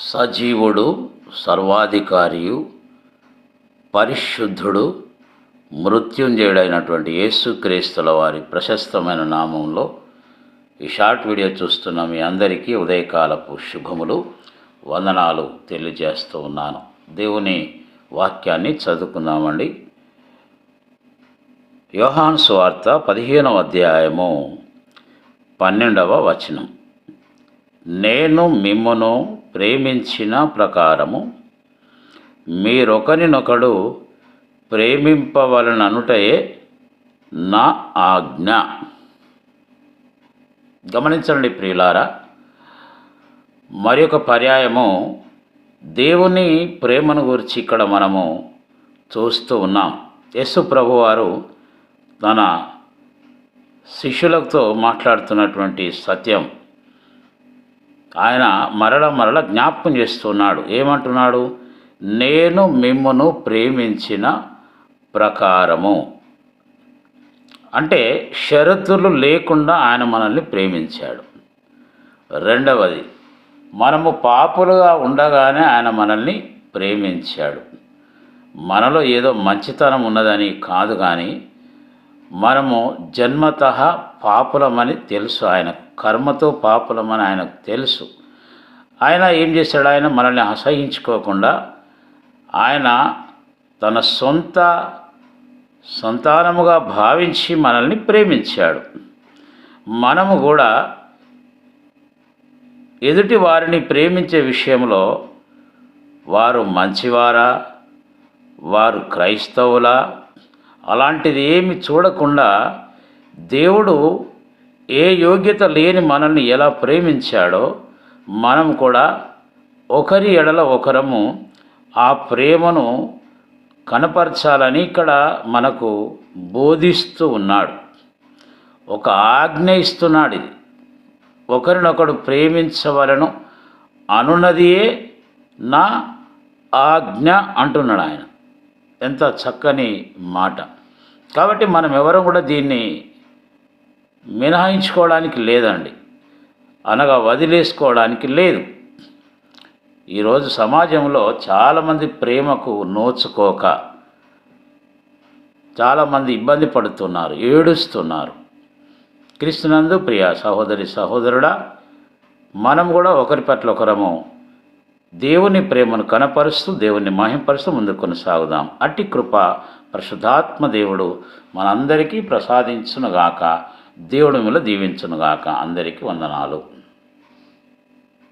సజీవుడు సర్వాధికారియు పరిశుద్ధుడు మృత్యుంజయుడైనటువంటి యేసుక్రీస్తుల వారి ప్రశస్తమైన నామంలో ఈ షార్ట్ వీడియో చూస్తున్న మీ అందరికీ ఉదయకాలపు శుభములు వందనాలు తెలియజేస్తూ ఉన్నాను. దేవుని వాక్యాన్ని చదువుకుందామండి. యోహాన్ సువార్త పదిహేనవ అధ్యాయము పన్నెండవ వచనం. నేను మిమ్మను ప్రేమించిన ప్రకారము మీరొకరినొకడు ప్రేమింపవలననుటయే నా ఆజ్ఞ. గమనించండి ప్రియులారా మరి ఒక పర్యాయము దేవుని ప్రేమను గురించి ఇక్కడ మనము చూస్తూ ఉన్నాం. యేసు ప్రభువారు తన శిష్యులతో మాట్లాడుతున్నటువంటి సత్యం ఆయన మరల మరల జ్ఞాపకం చేస్తున్నాడు. ఏమంటున్నాడు? నేను మిమ్మను ప్రేమించిన ప్రకారము. అంటే షరతులు లేకుండా ఆయన మనల్ని ప్రేమించాడు. రెండవది మనము పాపులుగా ఉండగానే ఆయన మనల్ని ప్రేమించాడు. మనలో ఏదో మంచితనం ఉన్నదని కాదు కానీ మనము జన్మత పాపులమని తెలుసు. ఆయన కర్మతో పాపులమని ఆయనకు తెలుసు. ఆయన ఏం చేశాడు? ఆయన మనల్ని అసహించుకోకుండా ఆయన తన సొంత సంతానముగా భావించి మనల్ని ప్రేమించాడు. మనము కూడా ఎదుటి వారిని ప్రేమించే విషయంలో వారు మంచివారా? వారు క్రైస్తవులా? అలాంటిది ఏమి చూడకుండా దేవుడు ఏ యోగ్యత లేని మనల్ని ఎలా ప్రేమించాడో మనం కూడా ఒకరి ఎడల ఒకరము ఆ ప్రేమను కనపరచాలని ఇక్కడ మనకు బోధిస్తూ ఉన్నాడు. ఒక ఆజ్ఞ ఇస్తున్నాడు ఇది. ఒకరినొకడు ప్రేమించవలను అనున్నదియే నా ఆజ్ఞ అంటున్నాడు ఆయన. ఎంత చక్కని మాట. కాబట్టి మనం ఎవరు కూడా దీన్ని మినహాయించుకోవడానికి లేదండి. అనగా వదిలేసుకోవడానికి లేదు. ఈరోజు సమాజంలో చాలామంది ప్రేమకు నోచుకోక చాలామంది ఇబ్బంది పడుతున్నారు ఏడుస్తున్నారు. క్రీస్తునందు ప్రియ సహోదరి సహోదరుడా మనం కూడా ఒకరి పట్ల ఒకరము దేవుని ప్రేమను కనపరుస్తూ దేవుని మహింపరుస్తూ ముందుకు కొనసాగుదాం. అట్టి కృప పరిశుద్ధాత్మ దేవుడు మనందరికీ ప్రసాదించునుగాక దేవుడు మిమ్మల్ని దీవించునుగాక. అందరికీ వందనాలు.